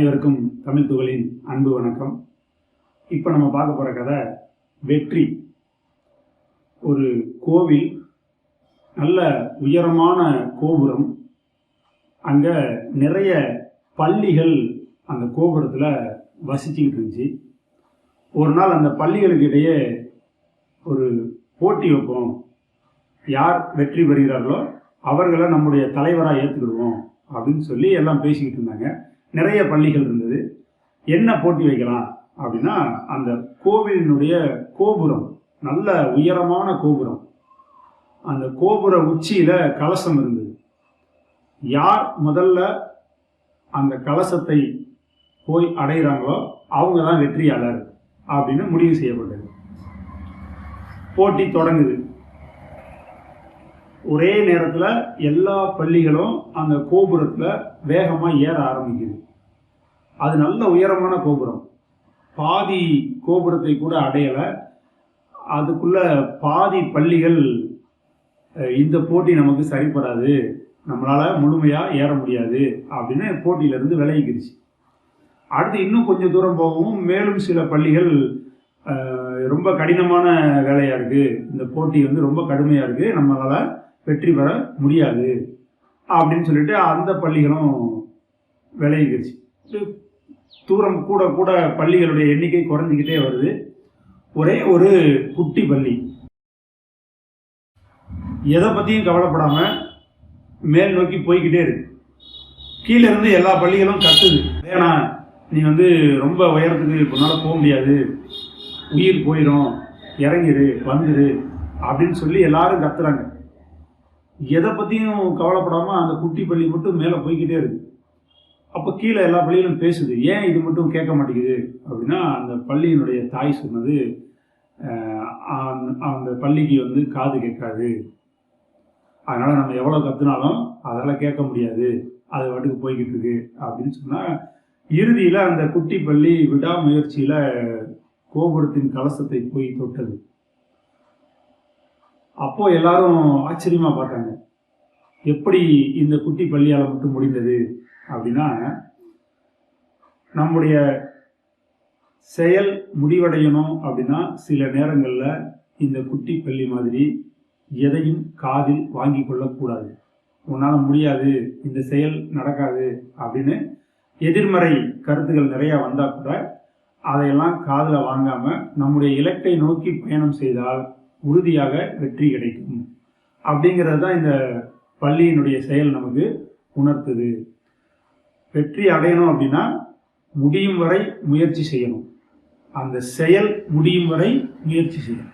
அனைவருக்கும் தமிழ் துகளின் அன்பு வணக்கம். இப்போ நம்ம பார்க்க போகிற கதை வெற்றி. ஒரு கோவில் நல்ல உயரமான கோபுரம். அங்கே நிறைய பள்ளிகள் அந்த கோபுரத்தில் வசிச்சுக்கிட்டு இருந்துச்சு. ஒரு நாள் அந்த பள்ளிகளுக்கு இடையே ஒரு போட்டி வைப்போம். யார் வெற்றி பெறுகிறார்களோ அவர்களை நம்முடைய தலைவராக ஏற்றுக்கிடுவோம் அப்படின்னு சொல்லி எல்லாம் பேசிக்கிட்டு இருந்தாங்க. நிறைய பள்ளிகள் இருந்தது. என்ன போட்டி வைக்கலாம் அப்படின்னா அந்த கோவிலினுடைய கோபுரம் நல்ல உயரமான கோபுரம். அந்த கோபுர உச்சியில் கலசம் இருந்தது. யார் முதல்ல அந்த கலசத்தை போய் அடைகிறாங்களோ அவங்க தான் வெற்றியாளர் அப்படின்னு முடிவு செய்யப்பட்டது. போட்டி தொடங்குது. ஒரே நேரத்தில் எல்லா பள்ளிகளும் அந்த கோபுரத்தில் வேகமாக ஏற ஆரம்பிக்குது. அது நல்ல உயரமான கோபுரம். பாதி கோபுரத்தை கூட அடையலை. அதுக்குள்ள பாதி பள்ளிகள் இந்த போட்டி நமக்கு சரிப்படாது. நம்மளால் முழுமையாக ஏற முடியாது அப்படின்னு போட்டியிலேருந்து விலகிக்கிடுச்சு அடுத்து இன்னும் கொஞ்சம் தூரம் போகவும் மேலும் சில பள்ளிகள் ரொம்ப கடினமான வேலையாக இருக்குது இந்த போட்டி வந்து ரொம்ப கடுமையாக இருக்குது நம்மளால் வெற்றி பெற முடியாது. அப்படின்னு சொல்லிட்டு அந்த பள்ளிகளும் விளையிடுச்சு தூரம் கூட கூட பள்ளிகளுடைய எண்ணிக்கை குறைஞ்சிக்கிட்டே வருது. ஒரே ஒரு குட்டி பள்ளி. எதை பற்றியும் கவலைப்படாமல் மேல் நோக்கி போய்கிட்டே இருக்கு. கீழே இருந்து எல்லா பள்ளிகளும் கத்துது. ஏன்னா நீ வந்து ரொம்ப உயரத்துக்கு உன்னால் போக முடியாது. உயிர் போயிடும் இறங்கிடு வந்துடு அப்படின்னு சொல்லி எல்லாரும் கத்துறாங்க. எதை பற்றியும் கவலைப்படாமல் அந்த குட்டி பள்ளி மட்டும் மேலே போய்கிட்டே இருக்கு. அப்போ கீழே எல்லா பள்ளிகளும் பேசுது ஏன் இது மட்டும் கேட்க மாட்டேங்குது? அப்படின்னா அந்த பள்ளியினுடைய தாய் சொன்னது அந்த- அந்த பள்ளிக்கு வந்து காது கேட்காது. அதனால் நம்ம எவ்வளோ கற்றுனாலும் அதெல்லாம் கேட்க முடியாது. அது வாட்டுக்கு போய்கிட்டு இருக்கு. அப்படின்னு சொன்னால் இறுதியில் அந்த குட்டி பள்ளி விடாமுயற்சியில் கோபுரத்தின் கலசத்தை போய் தொட்டது. அப்போ எல்லாரும் ஆச்சரியமா பார்த்தாங்க. எப்படி இந்த குட்டி பள்ளியால் மட்டும் முடிந்தது அப்படின்னா நம்முடைய செயல் முடிவடையணும் அப்படின்னா சில நேரங்களில் இந்த குட்டி பள்ளி மாதிரி எதையும் காதில் வாங்கி கொள்ளக்கூடாது. உன்னால் முடியாது இந்த செயல் நடக்காது அப்படின்னு எதிர்மறை கருத்துக்கள் நிறையா வந்தால் கூட அதையெல்லாம் காதில் வாங்காமல் நம்முடைய இலக்கை நோக்கி பயணம் செய்தால் உறுதியாக வெற்றி கிடைக்கும். அப்படிங்கிறது தான் இந்த பள்ளியினுடைய செயல் நமக்கு உணர்த்துது. வெற்றி அடையணும் அப்படின்னா முடியும் வரை முயற்சி செய்யணும். அந்த செயல் முடியும் வரை முயற்சி செய்யணும்.